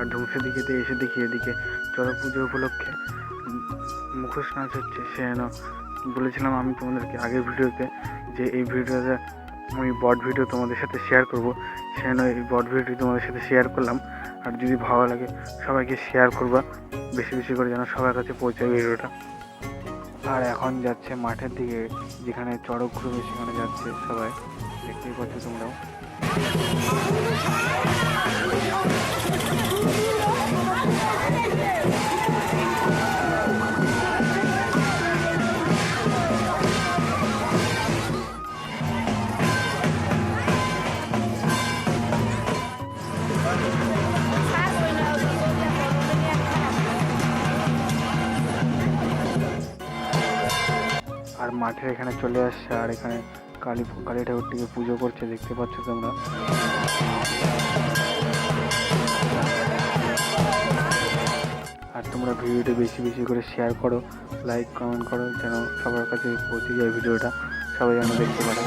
আর ধূমসে দিকে এসে দেখি এদিকে চড়ক পুজো উপলক্ষে মুখোশ নাচ হচ্ছে। সে যেন বলেছিলাম আমি তোমাদেরকে আগের ভিডিওতে যে এই ভিডিওতে আমি বট ভিডিও তোমাদের সাথে শেয়ার করব। সে যেন এই বট ভিডিওটি তোমাদের সাথে শেয়ার করলাম। আর যদি ভালো লাগে সবাইকে শেয়ার করবা। বেশি বেশি করে যেন সবার কাছে পৌঁছায় ভিডিওটা। আর এখন যাচ্ছে মাঠের দিকে, যেখানে চড়ক ঘুরবে সেখানে যাচ্ছে সবাই। দেখতেই পাচ্ছ তোমরাও। মাঠের এখানে চলে আসছে, আর এখানে কালী কালী ঠাকুরটিকে পুজো করছে, দেখতে পাচ্ছ তোমরা। আর তোমরা ভিডিওটি বেশি বেশি করে শেয়ার করো লাইক কমেন্ট করো, যেন সবার কাছে পৌঁছে যায় ভিডিওটা। সবাই যেন দেখতে পারে।